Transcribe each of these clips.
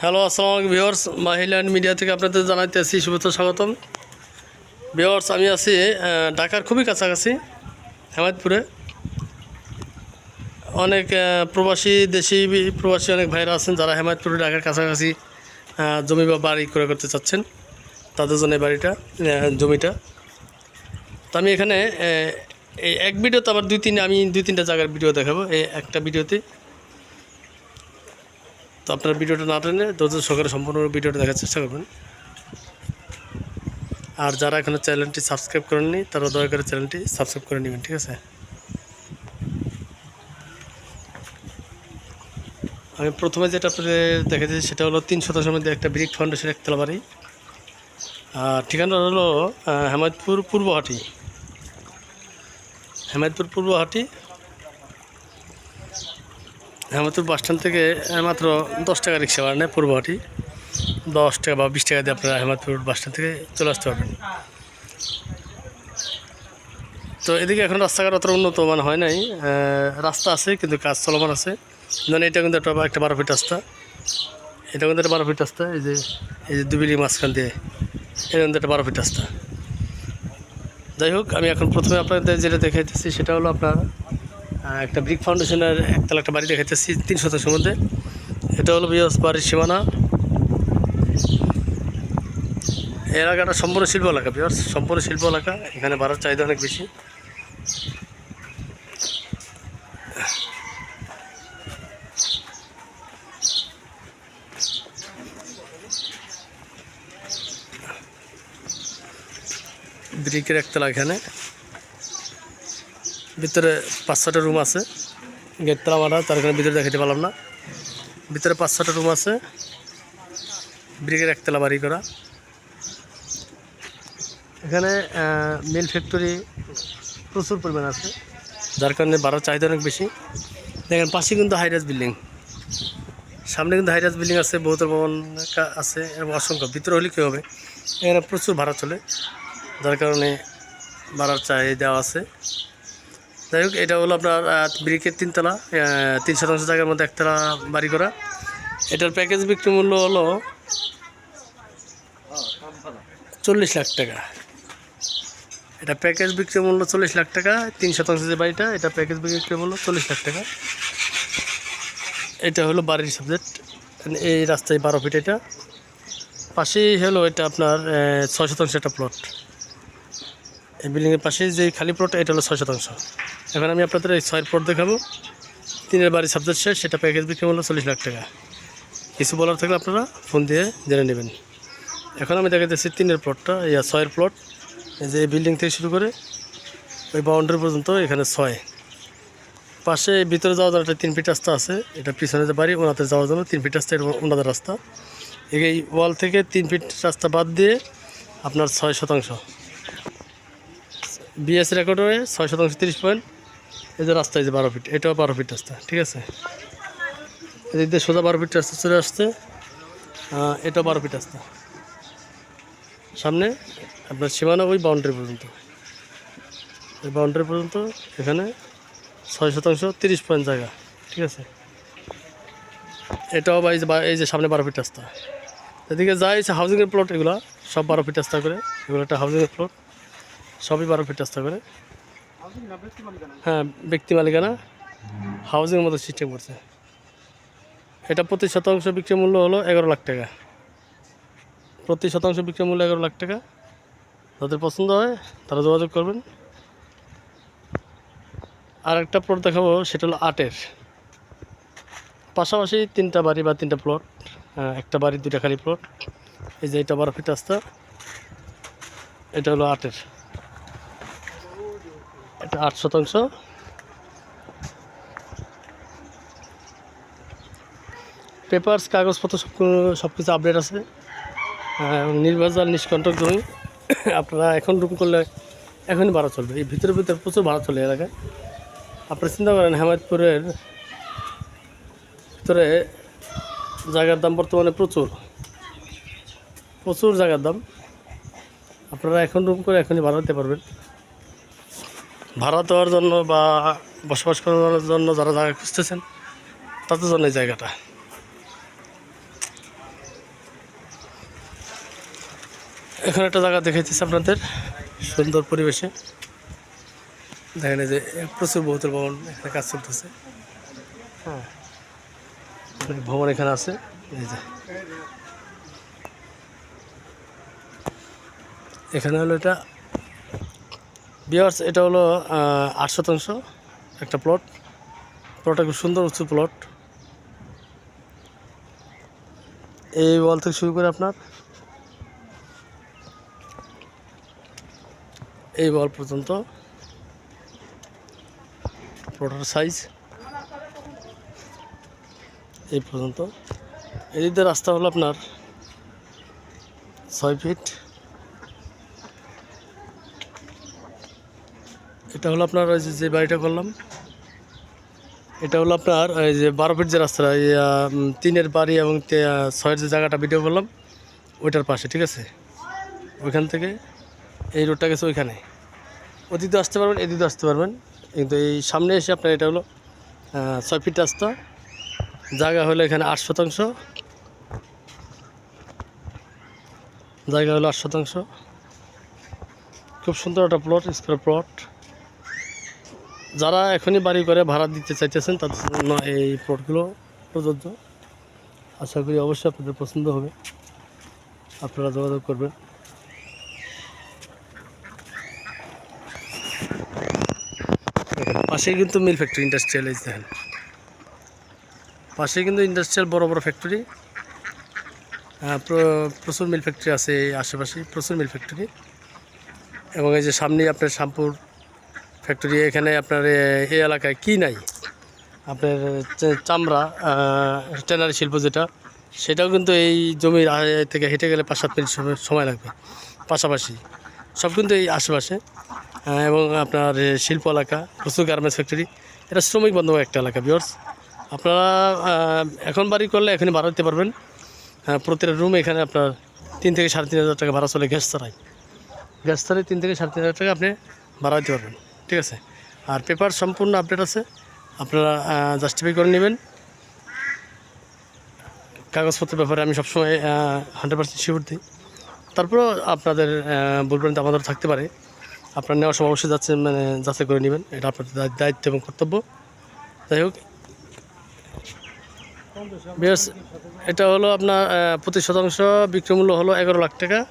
Hello আসসালামু আলাইকুম viewers মাহিল্যান্ড media থেকে আপনাদের জানাইতে আছি শুভেচ্ছা, স্বাগতম। ভিওর্স আমি আছি ঢাকার খুবই কাছাকাছি, হেমায়তপুরে। অনেক প্রবাসী, দেশি প্রবাসী অনেক ভাইরা আছেন যারা হেমায়তপুরে ঢাকার কাছাকাছি জমি বা বাড়ি ক্রয় করতে চাচ্ছেন। তাদের জন্য বাড়িটা জমিটা। তো আমি এখানে এই এক ভিডিওতে আবার দুই তিন, আমি দুই তিনটা জায়গার ভিডিও দেখাবো। এই একটা ভিডিওতে তো আপনার ভিডিওটা না টেনে ধৈর্য সহকারে সম্পূর্ণ ভিডিওটা দেখার চেষ্টা করবেন। আর যারা এখনও চ্যানেলটি সাবস্ক্রাইব করেননি, তারা দয়া করে চ্যানেলটি সাবস্ক্রাইব করে নেবেন, ঠিক আছে? আমি প্রথমে যেটা আপনাদের দেখাচ্ছি সেটা হলো তিন শতাংশের মধ্যে একটা ব্রিক ফাউন্ডেশন একতলা বাড়ি আর ঠিকানা হলো হেমায়তপুর পূর্বহাটি। হেমায়তপুর পূর্বহাটি হেমায়তপুর বাস স্ট্যান্ড থেকে মাত্র দশ টাকা রিক্সা ভাড়া নেয় পূর্বহাটি দশ টাকা বা বিশ টাকা দিয়ে আপনারা হেমায়তপুর বাস স্ট্যান্ড থেকে চলে আসতে পারবেন। তো এদিকে এখন রাস্তাঘাট অত উন্নত মান হয় নাই। রাস্তা আছে, কিন্তু কাজ চলমান আছে। যেমন এটা কিন্তু একটা একটা বারো ফিট রাস্তা। এটা কিন্তু একটা বারো ফিট রাস্তা, এই যে এই যে দুবিলি মাঝখান দিয়ে, এটা কিন্তু একটা বারো ফিট রাস্তা। যাই হোক, আমি এখন প্রথমে আপনাদের যেটা দেখাইতেছি সেটা হলো আপনার একটা ব্রিক ফাউন্ডেশনের একতলা একটা বাড়ি দেখাইতেছি, তিন শতাংশের মধ্যে। এটা হলো বিয়স বাড়ির সীমানা। এলাকাটা সম্পূর্ণ শিল্প এলাকা বিয়স সম্পূর্ণ শিল্প এলাকা, এখানে ভাড়ার চাহিদা অনেক বেশি। ব্রিকের একতলা এখানে। ভিতরে পাঁচ ছটা রুম আছে। গেট তালা মারা তার কারণে ভিতরে দেখাতে পারলাম না। ভিতরে পাঁচ ছটা রুম আছে। ব্রিকের একতলা বাড়ি করা। এখানে মিল ফ্যাক্টরি প্রচুর পরিমাণ আছে। যার কারণে বাড়ার চাহিদা অনেক বেশি। দেখেন, পাশে কিন্তু হাইরাজ বিল্ডিং সামনে কিন্তু হাইরাজ বিল্ডিং আছে, বহুতল ভবন আছে, এবং অসংখ্য। ভিতরে হলে কী হবে? এখানে প্রচুর ভাড়া চলে। যার কারণে ভাড়ার চাহিদা আছে। যাই হোক, এটা হলো আপনার ব্রিকের তিনতলা তিন শতাংশ জায়গার মধ্যে একতলা বাড়ি করা। এটার প্যাকেজ বিক্রি মূল্য হলো চল্লিশ লাখ টাকা। এটা প্যাকেজ বিক্রি মূল্য চল্লিশ লাখ টাকা তিন শতাংশ যে বাড়িটা, এটা প্যাকেজ বিক্রি মূল্য চল্লিশ লাখ টাকা। এটা হলো বাড়ির সাবজেক্ট এই রাস্তায় বারো ফিট এটা। পাশেই হলো এটা আপনার ছয় শতাংশ একটা প্লট এই বিল্ডিংয়ের পাশে যে খালি প্লটটা এটা হলো ছয় শতাংশ। এখন আমি আপনাদের এই ছয়ের প্লট দেখাবো। তিনের বাড়ি সাবজেক্ট শেষ, সেটা প্যাকেজ বিক্রি মূল্য চল্লিশ লাখ টাকা। কিছু বলার থাকলে আপনারা ফোন দিয়ে জেনে নেবেন। এখন আমি দেখা যাচ্ছি তিনের প্লটটা ইয়া ছয়ের প্লট এই যে বিল্ডিং থেকে শুরু করে ওই বাউন্ডারি পর্যন্ত এখানে ছয়। পাশে ভিতরে যাওয়ার জন্য একটা তিন ফিট রাস্তা আছে। এটা পিছনে যে বাড়ি, ওনাতে যাওয়ার জন্য তিন ফিট রাস্তা, এটা ওনাদের রাস্তা। এই ওয়াল থেকে তিন ফিট রাস্তা বাদ দিয়ে আপনার ছয় শতাংশ। বিএস রেকর্ড হয়ে ছয় শতাংশ তিরিশ পয়েন্ট এই যে রাস্তা এই যে বারো ফিট এটাও বারো ফিট রাস্তা, ঠিক আছে? এদিক দিয়ে সোজা বারো ফিট রাস্তা চলে আসছে এটাও বারো ফিট রাস্তা। সামনে আপনার সীমানা ওই বাউন্ডারি পর্যন্ত। এই বাউন্ডারি পর্যন্ত এখানে ছয় শতাংশ তিরিশ পয়েন্ট জায়গা, ঠিক আছে? এটাও বা এই যে সামনে বারো ফিট রাস্তা। এদিকে যায় হাউজিংয়ের প্লট এগুলো সব বারো ফিট রাস্তা করে, এগুলো একটা হাউজিংয়ের প্লট সবই বারো ফিট রাস্তা করে। হ্যাঁ ব্যক্তি মালিকানা। হাউজিংয়ের মতো সিস্টেম করছে। এটা প্রতি শতাংশ বিক্রি মূল্য হলো এগারো লাখ টাকা। প্রতি শতাংশ বিক্রি মূল্য এগারো লাখ টাকা। যাদের পছন্দ হয় তারা যোগাযোগ করবেন। আর একটা প্লট দেখাবো সেটা হলো আটের। পাশাপাশি তিনটা বাড়ি বা তিনটা প্লট একটা বাড়ি দুটা খালি প্লট এই যে এটা বারো ফিট রাস্তা। এটা হলো আটের। আট শতাংশ। পেপারস কাগজপত্র সব সব কিছু আপডেট আছে। হ্যাঁ, নির্বাচন নিষ্কণ্টক জমি। আপনারা এখন রুম করলে এখনই ভাড়া চলবে। এই ভিতরে ভিতরে প্রচুর ভাড়া চলে এলাকায় আপনারা চিন্তা করেন হেমায়তপুরের ভিতরে জায়গার দাম বর্তমানে প্রচুর। প্রচুর জায়গার দাম। আপনারা এখন রুম করে এখনই ভাড়া দিতে পারবেন। ভাড়া দেওয়ার জন্য বা বসবাস করার জন্য যারা জায়গা খুঁজতেছেন তাদের জন্য এই জায়গাটা। এখন একটা জায়গা দেখাইতেছি আপনাদের সুন্দর পরিবেশে। দেখেন যে প্রচুর বহুতল ভবন এখানে কাজ চলতেছে। হ্যাঁ। ভবন এখানে আছে এই যে। এখানে হলো এটা বিয়ার্স এটা হলো আট শতাংশ একটা প্লট প্লটটা খুব সুন্দর, উঁচু প্লট এই ওয়াল থেকে শুরু করে আপনার, এই ওয়াল পর্যন্ত। প্লটের সাইজ এই পর্যন্ত। এদিক রাস্তা হলো আপনার ছয় ফিট এটা হলো আপনার ওই যে বাড়িটা করলাম এটা হলো আপনার ওই যে বারো ফিট যে রাস্তা এই, তিনের বাড়ি এবং ছয়ের যে জায়গাটা ভিডিও করলাম ওইটার পাশে ঠিক আছে? ওইখান থেকে এই রোডটা গেছে ওইখানে। ওদিকে আসতে পারবেন এদিকে আসতে পারবেন। কিন্তু এই সামনে এসে আপনার এটা হলো ছয় ফিট রাস্তা। জায়গা হলো এখানে আট শতাংশ। জায়গা হলো আট শতাংশ। খুব সুন্দর একটা প্লট স্কোয়ার প্লট যারা এখনই বাড়ি করে ভাড়া দিতে চাইতেছেন তাদের জন্য এই প্লটগুলো প্রযোজ্য। আশা করি অবশ্যই আপনাদের পছন্দ হবে। আপনারা যোগাযোগ করবেন। পাশে কিন্তু মিল ফ্যাক্টরি ইন্ডাস্ট্রিয়াল এই দেখেন। পাশে কিন্তু ইন্ডাস্ট্রিয়াল বড় বড় ফ্যাক্টরি প্রচুর মিল ফ্যাক্টরি আছে এই আশেপাশে, প্রচুর মিল ফ্যাক্টরি এবং এই যে সামনেই আপনার শ্যামপুর ফ্যাক্টরি এখানে আপনার এই এলাকায় কি নাই? আপনার চামড়া ট্যানারি শিল্প যেটা, সেটাও কিন্তু এই জমির থেকে হেঁটে গেলে পাঁচ সাত মিনিট সময় লাগবে। পাশাপাশি সব কিন্তু এই আশেপাশে এবং আপনার শিল্প এলাকা, প্রচুর গার্মেন্টস ফ্যাক্টরি এটা শ্রমিক বান্ধব একটা এলাকা বিয়ার্স আপনারা এখন বাড়ি করলে এখানে ভাড়া দিতে পারবেন। হ্যাঁ প্রতিটা রুম এখানে আপনার তিন থেকে সাড়ে তিন হাজার টাকা ভাড়া চলে গ্যাস ছাড়াই। গ্যাস ছাড়াই তিন থেকে সাড়ে তিন হাজার টাকা আপনি ভাড়া দিতে পারবেন। ঠিক আছে? আর পেপার সম্পূর্ণ আপডেট আছে। আপনারা জাস্টিফাই করে নেবেন। কাগজপত্রের ব্যাপারে আমি সবসময় হান্ড্রেড পার্সেন্ট শিওর দিই। তারপরেও আপনাদের বলবেন তো আমাদের থাকতে পারে। আপনার নেওয়ার সময় অবশ্যই যাচ্ছে মানে যাচাই করে নেবেন। এটা আপনাদের দায়- দায়িত্ব এবং কর্তব্য। যাই হোক। বেশ এটা হলো আপনার প্রতি শতাংশ বিক্রি মূল্য হলো এগারো লাখ টাকা।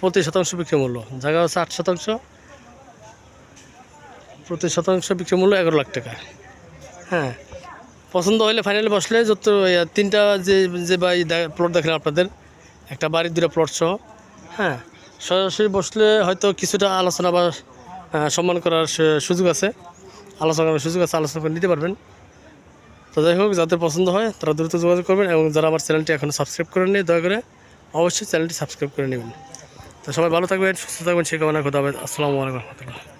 প্রতি শতাংশ বিক্রি মূল্য। জায়গা হচ্ছে আট শতাংশ। প্রতি শতাংশ বিক্রি মূল্য এগারো লাখ টাকা। হ্যাঁ পছন্দ হলে ফাইনালি বসলে যত তিনটা যে যে বাড়ি প্লট দেখলেন আপনাদের, একটা বাড়ির দুটা প্লট সহ হ্যাঁ সরাসরি বসলে হয়তো কিছুটা আলোচনা বা সম্মান করার সুযোগ আছে, আলোচনা করার সুযোগ আছে, আলোচনা করে নিতে পারবেন। তো যাই হোক, যাদের পছন্দ হয় তারা দ্রুত যোগাযোগ করবেন এবং যারা আমার চ্যানেলটি এখনও সাবস্ক্রাইব করেননি দয়া করে অবশ্যই চ্যানেলটি সাবস্ক্রাইব করে নেবেন। তো সবাই ভালো থাকবেন, সুস্থ থাকবেন, সে কামনা কথা হবে আসসালামু আলাইকুম। রহমতুল্লাহ